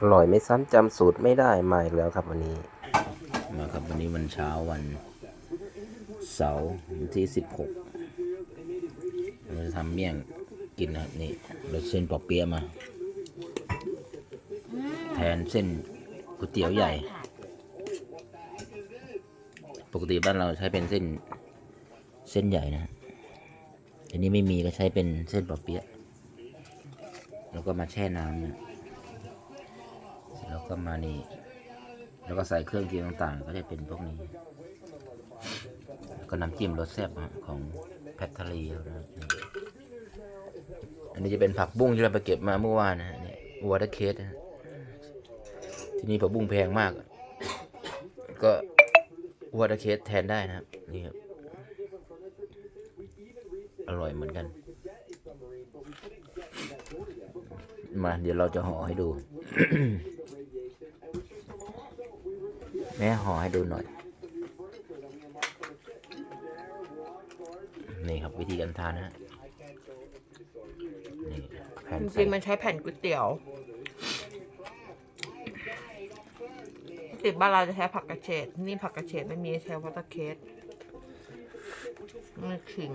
อร่อยไม่ซ้ำจำสูตรไม่ได้มาอีกแล้วครับวันนี้ มาครับวันนี้วันเช้าวันเสาร์ที่สิบหกเราจะทำเมี่ยงกินนะครับนี่เราเส้นปอเปี๊ยะมา แทนเส้นก๋วยเตี๋ยวใหญ่ ปกติบ้านเราใช้เป็นเส้นเส้นใหญ่นะอันนี้ไม่มีก็ใช้เป็นเส้นปอเปี๊ยะแล้วก็มาแช่น้ำนะ ก็มานี่แล้วก็ใส่เครื่องเคียงต่างๆ ก็จะเป็นพวกนี้แล้วก็น้ำจิ้มรสแซ่บของแพทเทอรีนะอันนี้จะเป็นผักบุ้งที่เราไปเก็บมาเมื่อวานนะนี่วอเตอร์เคสที่นี่ผักบุ้งแพงมาก ก็วอเตอร์เคสแทนได้นะครับ นี่ครับ อร่อยเหมือนกัน มาเดี๋ยวเราจะห่อให้ดู แม่ห่อให้ดูหน่อย นี่ครับวิธีการทานนะฮะนี่แผ่นจใส่ริงๆมันใช้แผ่นก๋วยเตี๋ยวติดบ้านเราจะใช้ผักกระเฉดนี่ผักกระเฉดไม่มีใช้วอเตอร์เคสมีขิง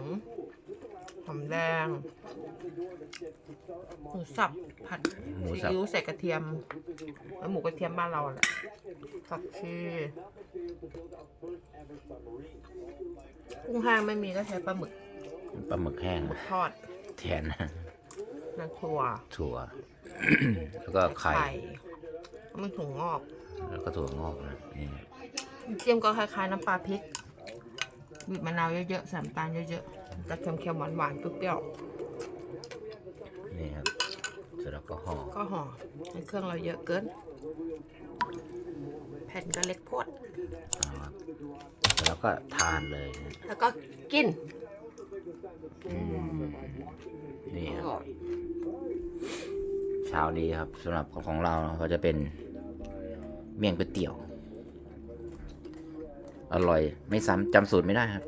หอมแดงหมูสับผัดหมูซีสับ อิ๊วใส่กระเทียมแล้วหมูกระเทียมบ้านเราแหละผักชีกุ้งแห้งไม่มีก็ใช้ปลาหมึกปลาหมึกแห้งหมึกทอดแทนนะน้ำถั่วถั่ว แล้วก็ไข่ แล้วมันถุงงอกแล้วก็ถั่วงอกนะนี่เจียมก็คล้ายๆน้ำปลาพริกบีบมะนาวเยอะๆใส่น้ำตาลเยอะๆ จะเค็มๆหวานๆเปรี้ยวนี่ครับเสร็จแล้วก็ห่อๆก็ห่อให้เครื่องเราเยอะเกิน แผ่นก็เล็กโพดเอาครับเสร็จแล้วก็ทานเลยนะแล้วก็กินอืมนี่ครับ เช้านี้ครับสำหรับของเราก็จะเป็นเมี่ยงก๋วยเตี๋ยว อร่อย ไม่ซ้ำจำสูตรไม่ได้ครับ